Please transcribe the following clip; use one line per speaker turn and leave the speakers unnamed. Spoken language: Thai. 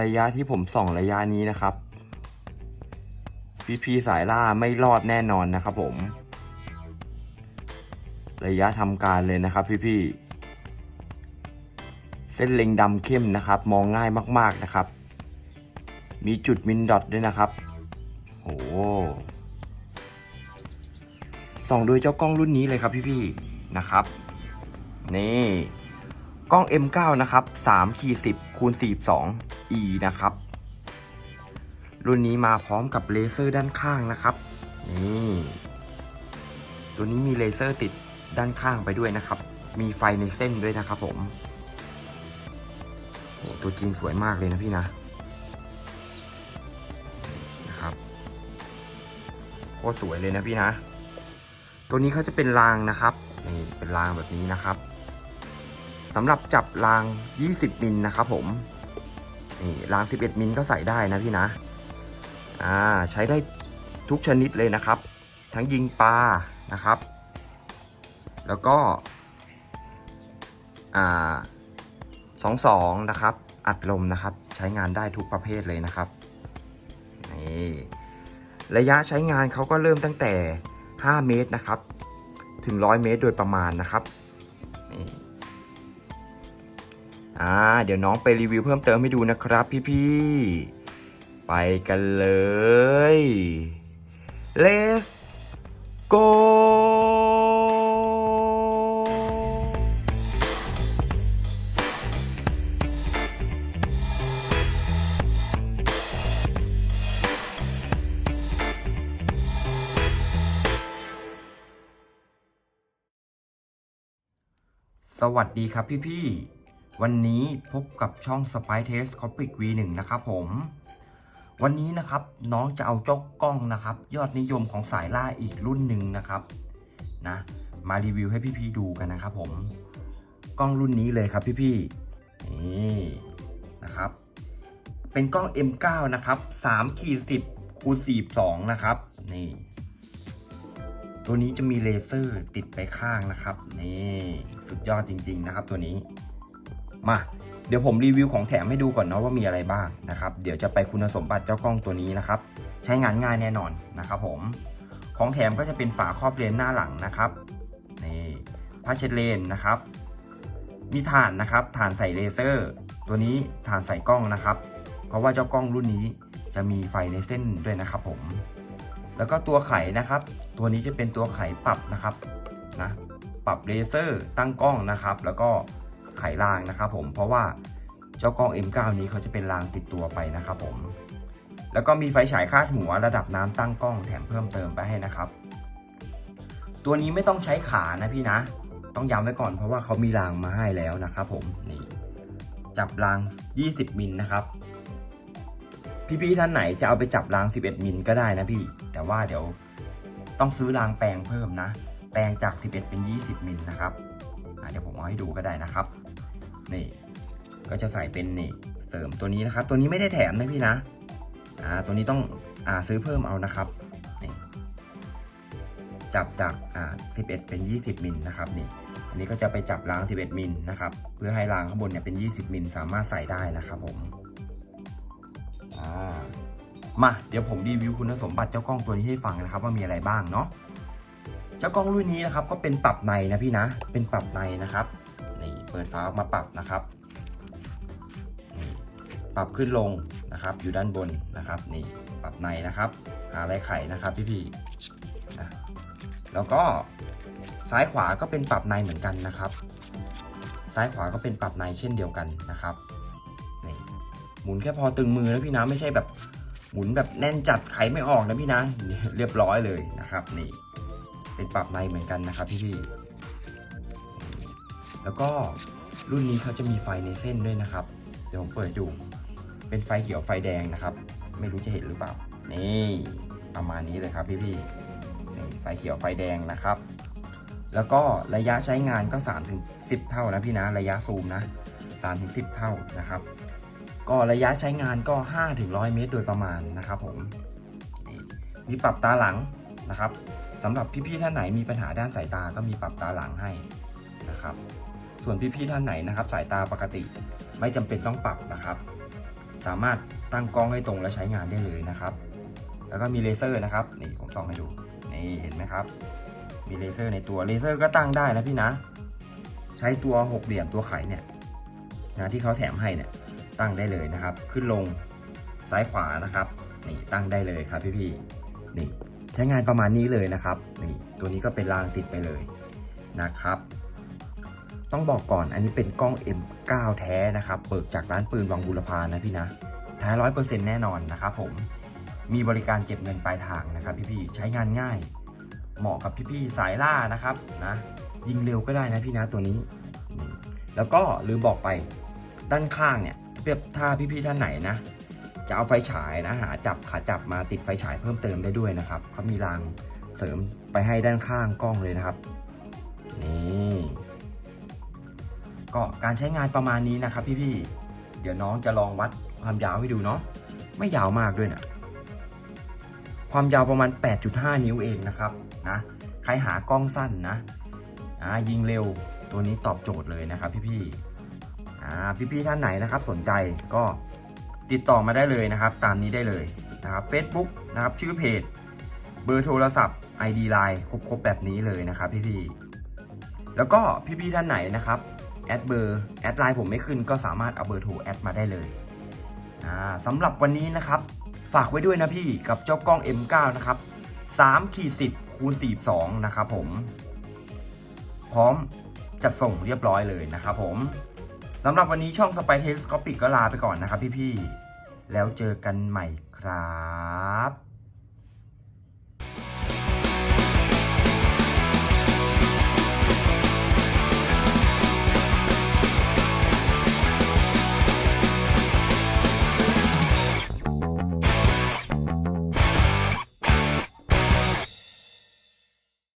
ระยะที่ผมส่องระยะนี้นะครับพี่พีสายล่าไม่รอดแน่นอนนะครับผม ระยะทำการเลยนะครับพี่พี่เส้นเล็งดำเข้มนะครับ มองง่ายมากๆนะครับ มีจุดมินดอทด้วยนะครับโอ้ส่องโดยเจ้ากล้องรุ่นนี้เลยครับพี่พี่นะครับ นี่ กล้อง M9 นะครับ3ขีด10คูณ42 E นะครับ รุ่นนี้มาพร้อมกับเลเซอร์ด้านข้างนะครับนี่ตัวนี้มีเลเซอร์ติดด้านข้างไปด้วยนะครับ มีไฟในเส้นด้วยนะครับผมโอ้ตัวจริงสวยมากเลยนะพี่นะนะครับโคตรสวยเลยนะพี่นะ ตัวนี้เขาจะเป็นรางนะครับนี่เป็นรางแบบนี้นะครับสำหรับจับราง 20มิลนะครับผม นี่ราง 11 มิลก็ใส่ได้นะพี่นะอ่าใช้ได้ทุกชนิดเลยนะครับ ทั้งยิงปลานะครับ แล้วก็อ่าสองสองนะครับ อัดลมนะครับ ใช้งานได้ทุกประเภทเลยนะครับนี่ระยะใช้งานเขาก็เริ่มตั้งแต่ 5 เมตรนะครับ ถึง 100 เมตรโดยประมาณนะครับ อ่าเดี๋ยวน้องไปรีวิวเพิ่มเติมให้ดูนะครับพี่ๆ ไปกันเลย let's go สวัสดีครับพี่ๆ วันนี้พบกับช่อง Spy Test Copic V1 นะครับผม วันนี้นะครับน้องจะเอาเจ้ากล้องนะครับ ยอดนิยมของสายล่าอีกรุ่นหนึ่งนะครับนะมารีวิวให้พี่ๆดูกันนะครับผมกล้องรุ่นนี้เลยครับพี่ๆนี่นะครับ เป็นกล้อง M9 นะครับ3ขีด10คูณ42นะครับนี่ตัวนี้จะมีเลเซอร์ติดไปข้างนะครับนี่สุดยอดจริง ๆ นะครับ ตัวนี้ มาเดี๋ยวผมรีวิวของแถมให้ดูก่อนเนาะว่ามีอะไรบ้างนะครับ เดี๋ยวจะไปคุณสมบัติเจ้ากล้องตัวนี้นะครับ ใช้งานง่ายแน่นอนนะครับผม ของแถมก็จะเป็นฝาครอบเลนหน้าหลังนะครับ นี่ผ้าเช็ดเลนนะครับ มีถ่านนะครับถ่านใส่เลเซอร์ ตัวนี้ถ่านใส่กล้องนะครับ เพราะว่าเจ้ากล้องรุ่นนี้จะมีไฟในเส้นด้วยนะครับผม แล้วก็ตัวไขนะครับ ตัวนี้จะเป็นตัวไขปรับนะครับนะ ปรับเลเซอร์ตั้งกล้องนะครับ แล้วก็ ไขรางนะครับผมเพราะว่าเจ้ากล้อง M9 นี้เขาจะเป็นรางติดตัวไปนะครับผม แล้วก็มีไฟฉายคาดหัวระดับน้ำตั้งกล้องแถมเพิ่มเติมไปให้นะครับ ตัวนี้ไม่ต้องใช้ขานะพี่นะ ต้องย้ำไว้ก่อนเพราะว่าเขามีรางมาให้แล้วนะครับผมนี่จับราง 20 มิลนะครับพี่ๆท่านไหนจะเอาไปจับราง 11 มิลก็ได้นะพี่ แต่ว่าเดี๋ยวต้องซื้อรางแปลงเพิ่มนะ แปลงจาก 11 เป็น 20 มิลนะครับเดี๋ยวผมเอาให้ดูก็ได้นะครับ นี่ ก็จะใส่เป็นนี่เสริมตัวนี้นะครับ ตัวนี้ไม่ได้แถมนะพี่นะอ่าตัวนี้ต้องอ่าซื้อเพิ่มเอานะครับนี่จับจากอ่า11 เป็น 20มิลนะครับนี่อันนี้ก็จะไปจับราง 11มิลนะครับเพื่อให้รางข้างบนเนี่ยเป็น 20มิลสามารถใส่ได้นะครับผมอ่ามาเดี๋ยวผมรีวิวคุณสมบัติเจ้ากล้องตัวนี้ให้ฟังนะครับว่ามีอะไรบ้างเนาะเจ้ากล้องรุ่นนี้นะครับก็เป็นปรับในนะพี่นะเป็นปรับในนะครับ ปิดฝาออกมาปรับนะครับ ปรับขึ้นลงนะครับ อยู่ด้านบนนะครับนี่ปรับในนะครับหาอะไรไข่นะครับพี่พี่นะแล้วก็ซ้ายขวาก็เป็นปรับในเหมือนกันนะครับ ซ้ายขวาก็เป็นปรับในเช่นเดียวกันนะครับนี่หมุนแค่พอตึงมือนะพี่นะไม่ใช่แบบหมุนแบบแน่นจัดไขไม่ออกนะพี่นะนเรียบร้อยเลยนะครับนี่เป็นปรับในเหมือนกันนะครับพี่พี่แล้วก็ รุ่นนี้เขาจะมีไฟในเส้นด้วยนะครับ เดี๋ยวผมเปิดอยู่ เป็นไฟเขียวไฟแดงนะครับ ไม่รู้จะเห็นหรือเปล่า นี่ประมาณนี้เลยครับพี่พี่ๆนี่ไฟเขียวไฟแดงนะครับ แล้วก็ระยะใช้งานก็3ถึง10 เท่านะพี่นะ ระยะซูมนะ3ถึง10 เท่านะครับ ก็ระยะใช้งานก็5ถึง100 เมตรโดยประมาณนะครับผม มีปรับตาหลังนะครับสำหรับพี่ๆท่านไหนมีปัญหาด้านสายตาก็มีปรับตาหลังให้นะครับ ส่วนพี่ๆท่านไหนนะครับ สายตาปกติไม่จำเป็นต้องปรับนะครับ สามารถตั้งกล้องให้ตรงและใช้งานได้เลยนะครับ แล้วก็มีเลเซอร์นะครับนี่ผมส่องให้ดูนี่เห็นไหมครับ มีเลเซอร์ในตัวเลเซอร์ก็ตั้งได้นะพี่นะ ใช้ตัวหกเหลี่ยมตัวไขเนี่ยนะที่เขาแถมให้เนี่ยตั้งได้เลยนะครับ ขึ้นลงซ้ายขวานะครับนี่ตั้งได้เลยครับพี่ๆนี่ใช้งานประมาณนี้เลยนะครับนี่ตัวนี้ก็เป็นรางติดไปเลยนะครับ ต้องบอกก่อนอันนี้เป็นกล้อง M9 แท้นะครับเปิดจากร้านปืนวังบุรพานะพี่นะแท้ร้อยเปอร์เซ็นต์แน่นอนนะครับผม มีบริการเก็บเงินปลายทางนะครับพี่ๆใช้งานง่าย เหมาะกับพี่ๆสายล่านะครับนะยิงเร็วก็ได้นะพี่นะตัวนี้ แล้วก็ลืมบอกไปด้านข้างเนี่ยเปรียบถ้าพี่ๆท่านไหนนะจะเอาไฟฉายนะหาจับขาจับมาติดไฟฉายเพิ่มเติมได้ด้วยนะครับเขามีรางเสริมไปให้ด้านข้างกล้องเลยนะครับนี่ ก็การใช้งานประมาณนี้นะครับพี่ๆ เดี๋ยวน้องจะลองวัดความยาวให้ดูเนาะ ไม่ยาวมากด้วยนะ ความยาวประมาณ 8.5 นิ้วเองนะครับนะ ใครหากล้องสั้นนะอ่ายิงเร็วตัวนี้ตอบโจทย์เลยนะครับพี่ๆอ่าพี่ๆท่านไหนนะครับสนใจก็ติดต่อมาได้เลยนะครับ ตามนี้ได้เลยนะครับ Facebook นะครับชื่อเพจ เบอร์โทรศัพท์ ID Line ครบๆแบบนี้เลยนะครับพี่ๆแล้วก็พี่ๆท่านไหนนะครับ แอดเบอร์แอดไลน์ผมไม่ขึ้นก็สามารถเอาเบอร์โทรแอดมาได้เลยอ่าสำหรับวันนี้นะครับ ฝากไว้ด้วยนะพี่กับเจ้ากล้อง M9 นะครับ3ขีด10คูณ42นะครับผม พร้อมจัดส่งเรียบร้อยเลยนะครับผมสำหรับวันนี้ช่อง s p y t e l e s c o p i c ก็ลาไปก่อนนะครับพี่ๆ แล้วเจอกันใหม่ครับ